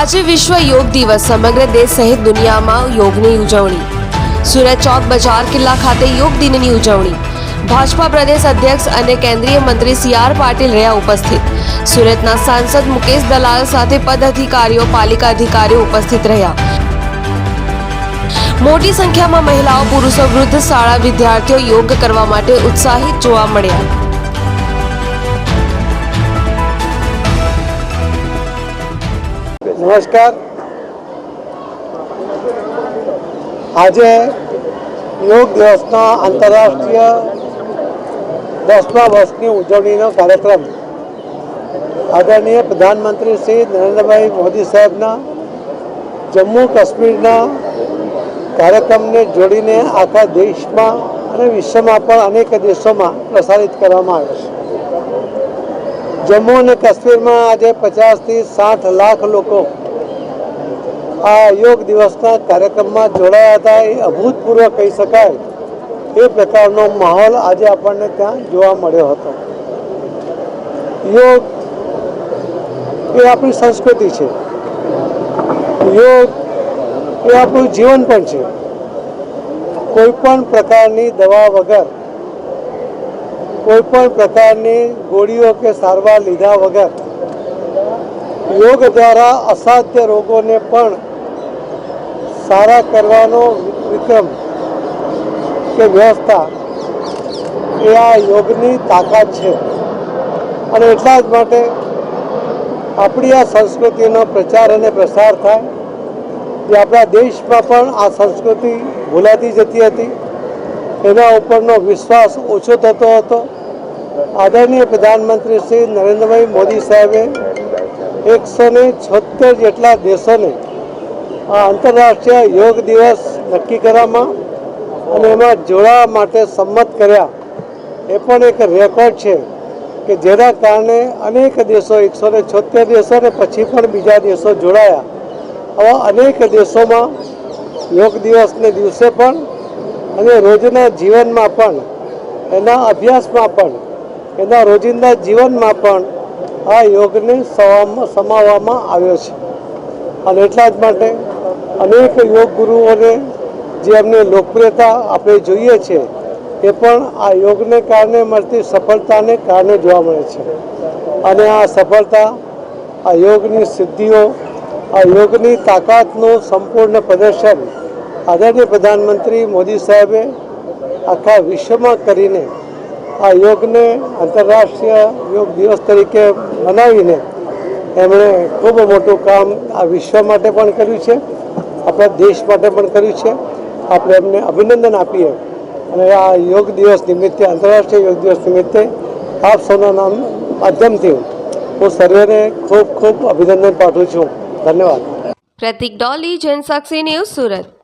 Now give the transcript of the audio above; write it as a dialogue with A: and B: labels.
A: આજે વિશ્વ યોગ દિવસ. સમગ્ર દેશ સહિત દુનિયામાં યોગની ઉજવણી. સુરત ચોક બજાર કિલ્લા ખાતે યોગ દિનની ઉજવણી. ભાજપા પ્રદેશ અધ્યક્ષ અને કેન્દ્રીય મંત્રી સી આર પાટીલ રહ્યા ઉપસ્થિત. સુરતના સાંસદ મુકેશ દલાલ સાથે પદ અધિકારીઓ, પાલિકા અધિકારીઓ ઉપસ્થિત રહ્યા. મોટી સંખ્યામાં મહિલાઓ, પુરુષો વૃદ્ધ શાળા વિદ્યાર્થીઓ યોગ કરવા માટે ઉત્સાહિત જોવા મળ્યા.
B: નમસ્કાર. આજે યોગ દિવસના આંતરરાષ્ટ્રીય દસમા વર્ષની ઉજવણીનો કાર્યક્રમ. આદરણીય પ્રધાનમંત્રી શ્રી નરેન્દ્રભાઈ મોદી સાહેબના જમ્મુ કાશ્મીરના કાર્યક્રમને જોડીને આખા દેશમાં અને વિશ્વમાં પણ અનેક દેશોમાં પ્રસારિત કરવામાં આવે છે. જમ્મુ અને કાશ્મીરમાં આજે પચાસથી સાઠ લાખ લોકો આ યોગ દિવસના કાર્યક્રમમાં જોડાયા હતા, એ અભૂતપૂર્વ કહી શકાય. એ પ્રકારનો માહોલ આજે આપણને ત્યાં જોવા મળ્યો હતો. યોગ એ આપણી સંસ્કૃતિ છે. યોગ એ આપણું જીવન પણ છે. કોઈ પણ પ્રકારની દવા વગર, કોઈ પણ પ્રકારની ગોળીઓ કે સારવાર લીધા વગર, યોગ દ્વારા અસાધ્ય રોગોને પણ સારા કરવાનો વિક્રમ કે વ્યવસ્થા એ આ યોગની તાકાત છે. અને એટલા જ માટે આપણી આ સંસ્કૃતિનો પ્રચાર અને પ્રસાર થાય જે આપણા દેશમાં પણ આ સંસ્કૃતિ ભૂલાતી જતી હતી. એના ઉપરનો વિશ્વાસ ઓછો થતો હતો. આદરણીય પ્રધાનમંત્રી શ્રી નરેન્દ્રભાઈ મોદી સાહેબે એકસો ને છોતેર જેટલા દેશોને આંતરરાષ્ટ્રીય યોગ દિવસ નક્કી કરવામાં અને એમાં જોડાવા માટે સંમત કર્યા. એ પણ એક રેકોર્ડ છે કે જેના કારણે અનેક દેશો, એકસો ને છોતેર દેશો ને પછી પણ બીજા દેશો જોડાયા. આવા અનેક દેશોમાં યોગ દિવસને દિવસે પણ અને રોજના જીવનમાં પણ, એના અભ્યાસમાં પણ, એના રોજિંદા જીવનમાં પણ આ યોગને સમાવવામાં આવ્યો છે. અને એટલા જ માટે અનેક યોગ ગુરુઓને જે એમની લોકપ્રિયતા આપણે જોઈએ છે, એ પણ આ યોગને કારણે મળતી સફળતાને કારણે જોવા મળે છે. અને આ સફળતા, આ યોગની સિદ્ધિઓ, આ યોગની તાકાતનું સંપૂર્ણ પ્રદર્શન આદરણીય પ્રધાનમંત્રી મોદી સાહેબે આખા વિશ્વમાં કરીને આ યોગને આંતરરાષ્ટ્રીય યોગ દિવસ તરીકે મનાવીને એમણે ખૂબ મોટું કામ આ વિશ્વ માટે પણ કર્યું છે. આપણા દેશ માટે પણ કર્યું છે. આપણે એમને અભિનંદન આપીએ. અને આ યોગ દિવસ નિમિત્તે, આંતરરાષ્ટ્રીય યોગ દિવસ નિમિત્તે આપ સૌના નામ માધ્યમથી હું સર્વેને ખૂબ ખૂબ અભિનંદન પાઠવું છું. ધન્યવાદ.
A: પ્રતિક ડોલી જનસાક્ષી ન્યૂઝ સુરત.